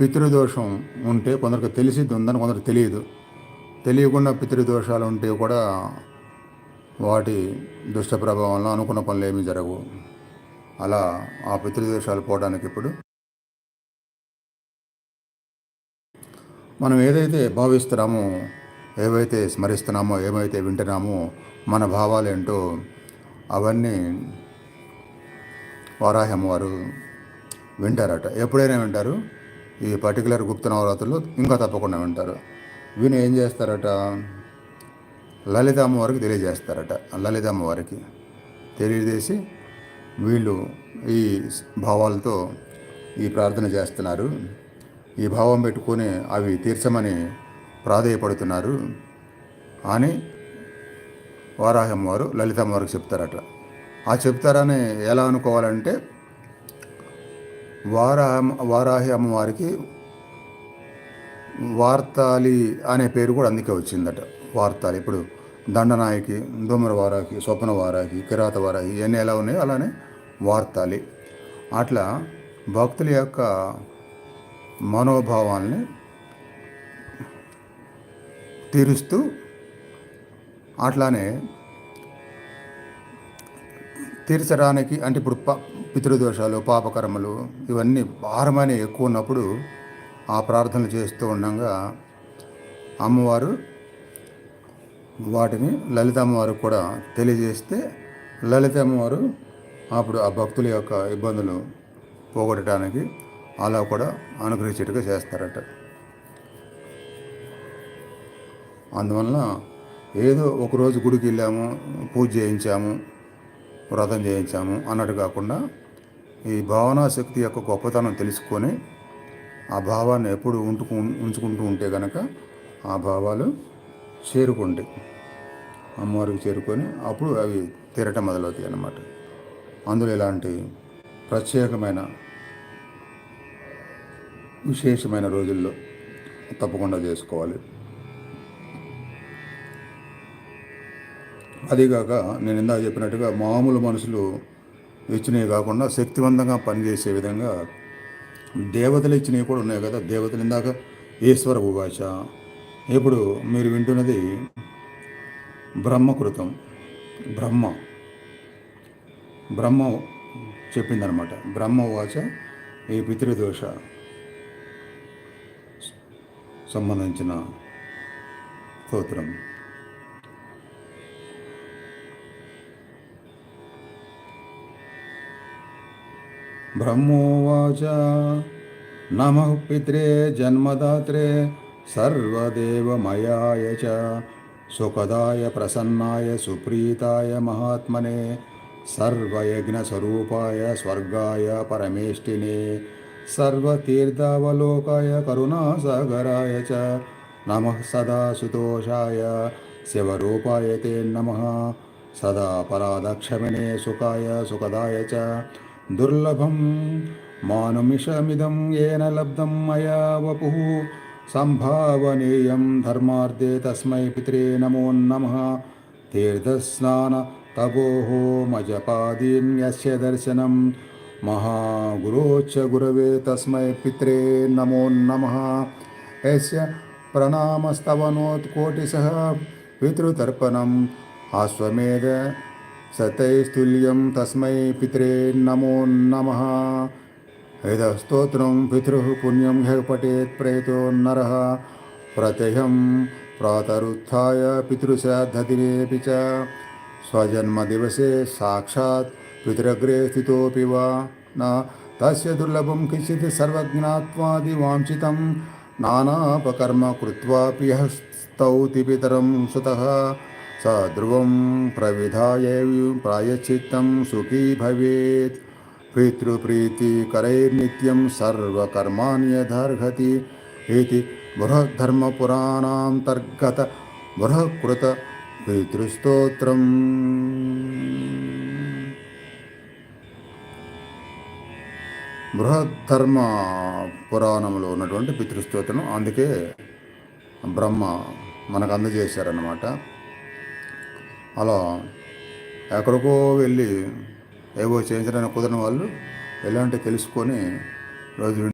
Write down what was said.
పితృదోషం ఉంటే కొందరికి తెలిసిద్ది ఉందని కొందరికి తెలియదు. తెలియకుండా పితృదోషాలు ఉంటే కూడా వాటి దుష్ట ప్రభావంలో అనుకున్న పనులు ఏమీ జరగవు. అలా ఆ పితృదోషాలు పోవడానికి ఇప్పుడు మనం ఏదైతే భావిస్తున్నామో ఏవైతే స్మరిస్తున్నామో ఏమైతే వింటున్నామో మన భావాలు ఏంటో అవన్నీ వారాహం వారు వింటారట. ఎప్పుడైనా వింటారు? ఈ పర్టికులర్ గుప్త నవరాత్రులు ఇంకా తప్పకుండా వింటారు. విని ఏం చేస్తారట? లలిత అమ్మవారికి తెలియజేస్తారట. లలిత అమ్మవారికి తెలియజేసి వీళ్ళు ఈ భావాలతో ఈ ప్రార్థన చేస్తున్నారు. ఈ భావం పెట్టుకొని అవి తీర్చమని ప్రాధేయపడుతున్నారు. అని వారాహం వారు లలితమ్మ వారికి చెప్తారట. ఆ చెప్తారని ఎలా అనుకోవాలంటే వారాహ వారాహి అమ్మవారికి వార్తాలి అనే పేరు కూడా అందుకే వచ్చిందట. వార్తాలి. ఇప్పుడు దండనాయకి దోమర వారాకి స్వప్న వారాకి కిరాత వారాహి ఇవన్నీ ఎలా ఉన్నాయో అలానే వార్తాలి. అట్లా భక్తుల యొక్క మనోభావాల్ని తీరుస్తూ అట్లానే తీర్చడానికి అంటే ఇప్పుడు ప పితృదోషాలు పాపకర్మలు ఇవన్నీ భారమైన ఎక్కువ ఉన్నప్పుడు ఆ ప్రార్థనలు చేస్తూ ఉండగా అమ్మవారు వాటిని లలిత అమ్మవారు కూడా తెలియజేస్తే లలిత అమ్మవారు అప్పుడు ఆ భక్తుల యొక్క ఇబ్బందులు పోగొట్టడానికి అలా కూడా అనుగ్రహించేట్టుగా చేస్తారట. అందువలన ఏదో ఒకరోజు గుడికి వెళ్ళాము పూజ చేయించాము వ్రతం చేయించాము అన్నట్టు కాకుండా ఈ భావనా శక్తి యొక్క గొప్పతనం తెలుసుకొని ఆ భావాన్ని ఎప్పుడు ఉంటుకు ఉంచుకుంటూ ఉంటే కనుక ఆ భావాలు చేరుకుంటాయి. అమ్మవారికి చేరుకొని అప్పుడు అవి తీరటం మొదలవుతాయి అన్నమాట. అందులో ఇలాంటి ప్రత్యేకమైన విశేషమైన రోజుల్లో తప్పకుండా చేసుకోవాలి. అదీగాక నేను ఇందాక చెప్పినట్టుగా మామూలు మనుషులు ఇచ్చినవి కాకుండా శక్తివంతంగా పనిచేసే విధంగా దేవతలు ఇచ్చినవి కూడా ఉన్నాయి కదా. దేవతలు ఇందాక ఈశ్వర ఉవాచ ఇప్పుడు మీరు వింటున్నది బ్రహ్మకృతం. బ్రహ్మ. బ్రహ్మ చెప్పిందనమాట బ్రహ్మ ఉవాచ ఈ పితృదోష సంబంధించిన స్తోత్రం. ब्रह्मोवाच नमः पित्रे जन्मदात्रे सर्वदेवमयाय च। सुखदाय, प्रसन्नाय, सुप्रीताय, महात्मने, सर्वयज्ञस्वरूपाय, स्वर्गाय, परमेष्टिने, सर्वतीर्थावलोकाय, करुणासागराय च। नमः सदा सुतोषाय। शिवरूपाय ते नमः। सदा परादक्षमिणे सुखाय, सुखदाय च। दुर्लभं मानुमिषमिदं येन लब्धं मया वपुः। सम्भावनीयं धर्मार्थे तस्मै पित्रे नमो नमः। तीर्थस्नानतपोः मजपादीन्यस्य दर्शनं। महागुरोच्च गुरवे तस्मै पित्रे नमो नमः। यस्य प्रणामस्तवनोत्कोटिसः पितृतर्पणम्। आश्वमेध सतैस्तुल्यं तस्मै पित्रे नमो नमः। यदस्तोत्रं पितृः पुण्यं ह्यः पठेत् प्रेतो नरः। प्रत्यहं प्रातरुत्थाय पितृश्राद्धदिनेऽपि च। स्वजन्मदिवसे साक्षात् पितरग्रे स्थितोऽपि वा? न। तस्य दुर्लभं किञ्चित् सर्वज्ञात्वादिवाञ्छितं। नानापकर्म कृत्वापि यः स्तौति पितरं सुतः। स ध्रुवं प्रविधाय प्रायश्चित्तं सुखी भवेत् पितृप्रीतिकरैर्नित्यं सर्वकर्माण्यधर्हति इति बृहद्धर्मपुराणान्तर्गत बृहकृत పితృస్తోత్రం బృహద్ధర్మ పురాణంలో ఉన్నటువంటి పితృస్తోత్రం అందుకే బ్రహ్మ మనకు అందజేశారన్నమాట అలా ఎక్కడికో వెళ్ళి ఏవో చేయించడానికి కుదరని వాళ్ళు ఎలాంటి తెలుసుకొని రోజు